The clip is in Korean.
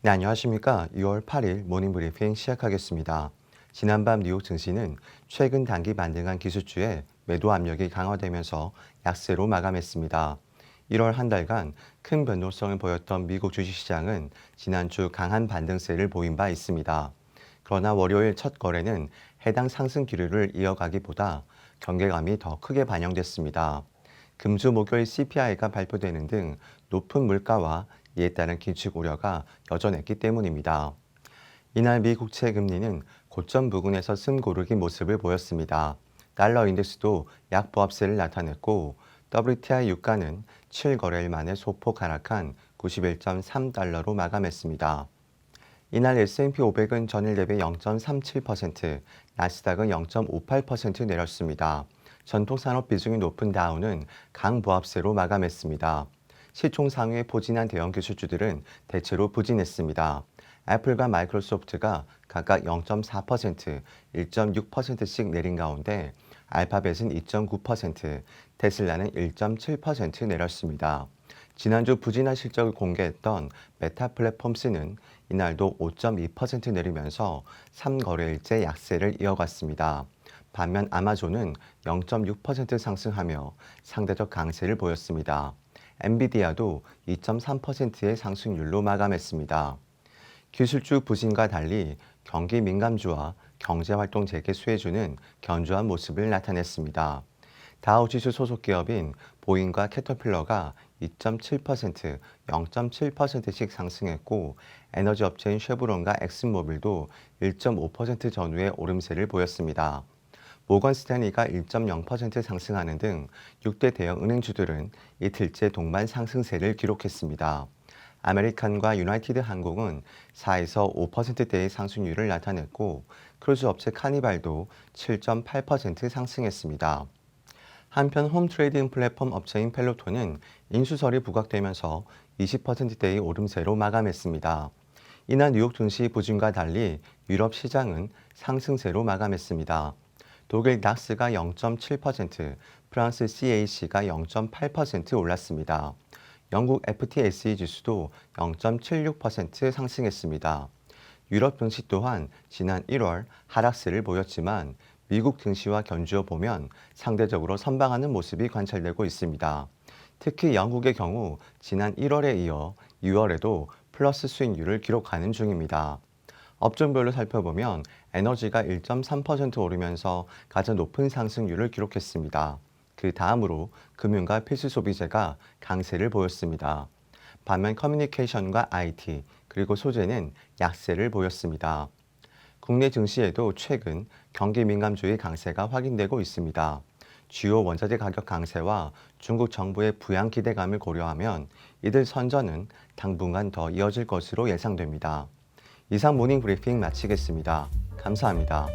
네, 안녕하십니까. 6월 8일 모닝 브리핑 시작하겠습니다. 지난밤 뉴욕 증시는 최근 단기 반등한 기술주에 매도 압력이 강화되면서 약세로 마감했습니다. 1월 한 달간 큰 변동성을 보였던 미국 주식시장은 지난주 강한 반등세를 보인 바 있습니다. 그러나 월요일 첫 거래는 해당 상승 기류를 이어가기보다 경계감이 더 크게 반영됐습니다. 금주 목요일 CPI가 발표되는 등 높은 물가와 이에 따른 긴축 우려가 여전했기 때문입니다. 이날 미 국채 금리는 고점 부근에서 숨 고르기 모습을 보였습니다. 달러 인덱스도 약보합세를 나타냈고 WTI 유가는 7거래일 만에 소폭 하락한 91.3달러로 마감했습니다. 이날 S&P 500은 전일 대비 0.37%, 나스닥은 0.58% 내렸습니다. 전통산업 비중이 높은 다우는 강보합세로 마감했습니다. 시총 상위에 포진한 대형 기술주들은 대체로 부진했습니다. 애플과 마이크로소프트가 각각 0.4%, 1.6%씩 내린 가운데 알파벳은 2.9%, 테슬라는 1.7% 내렸습니다. 지난주 부진한 실적을 공개했던 메타 플랫폼스는 이날도 5.2% 내리면서 3거래일째 약세를 이어갔습니다. 반면 아마존은 0.6% 상승하며 상대적 강세를 보였습니다. 엔비디아도 2.3%의 상승률로 마감했습니다. 기술주 부진과 달리 경기 민감주와 경제활동 재개 수혜주는 견조한 모습을 나타냈습니다. 다우지수 소속 기업인 보잉과 캐터필러가 2.7%, 0.7%씩 상승했고 에너지 업체인 쉐브론과 엑슨모빌도 1.5% 전후의 오름세를 보였습니다. 모건 스탠리가 1.0% 상승하는 등 6대 대형 은행주들은 이틀째 동반 상승세를 기록했습니다. 아메리칸과 유나이티드 항공은 4에서 5%대의 상승률을 나타냈고 크루즈 업체 카니발도 7.8% 상승했습니다. 한편 홈 트레이딩 플랫폼 업체인 펠로톤은 인수설이 부각되면서 20%대의 오름세로 마감했습니다. 이날 뉴욕 증시 부진과 달리 유럽 시장은 상승세로 마감했습니다. 독일 닥스가 0.7%, 프랑스 CAC가 0.8% 올랐습니다. 영국 FTSE 지수도 0.76% 상승했습니다. 유럽 증시 또한 지난 1월 하락세를 보였지만 미국 증시와 견주어 보면 상대적으로 선방하는 모습이 관찰되고 있습니다. 특히 영국의 경우 지난 1월에 이어 2월에도 플러스 수익률을 기록하는 중입니다. 업종별로 살펴보면 에너지가 1.3% 오르면서 가장 높은 상승률을 기록했습니다. 그 다음으로 금융과 필수 소비재가 강세를 보였습니다. 반면 커뮤니케이션과 IT 그리고 소재는 약세를 보였습니다. 국내 증시에도 최근 경기 민감주의 강세가 확인되고 있습니다. 주요 원자재 가격 강세와 중국 정부의 부양 기대감을 고려하면 이들 선전은 당분간 더 이어질 것으로 예상됩니다. 이상 모닝 브리핑 마치겠습니다. 감사합니다.